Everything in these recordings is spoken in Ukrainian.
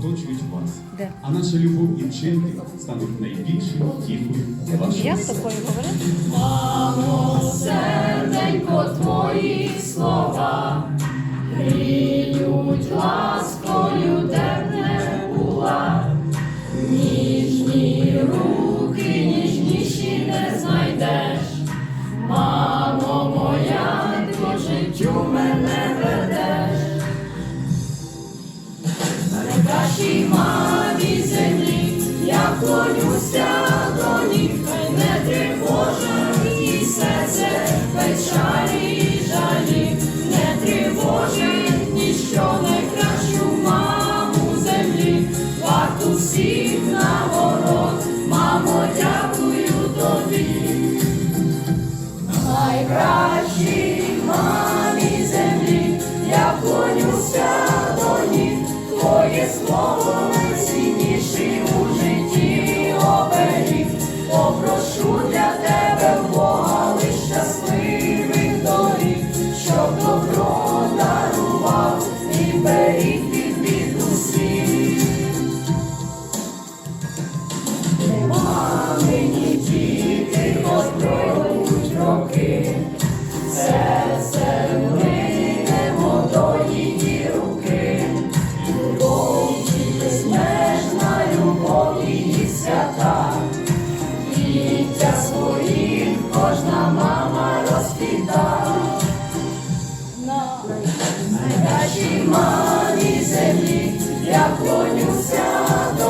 оточують вас. Де? А наша любов і вчинки стануть найбільшою втіхою для вашого. Я з тобою говорю? Мамо, серденько, твої слова гріють ласкою, де б не була. Ніжні руки, ніжніші не знайдеш. Мамо моя, ти по життю мене Мамі землі, я клонюся до ніг, хай не тривожить її серце, печалі жалі, не тривожить ніщо найкращу маму землі, варту всіх нагород, мамо, дякую тобі. Найкращій дітя своїх кожна мама розпіта. Найкращій мамі землі, я клонюся до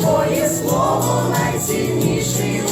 Твоє слово найцінніший.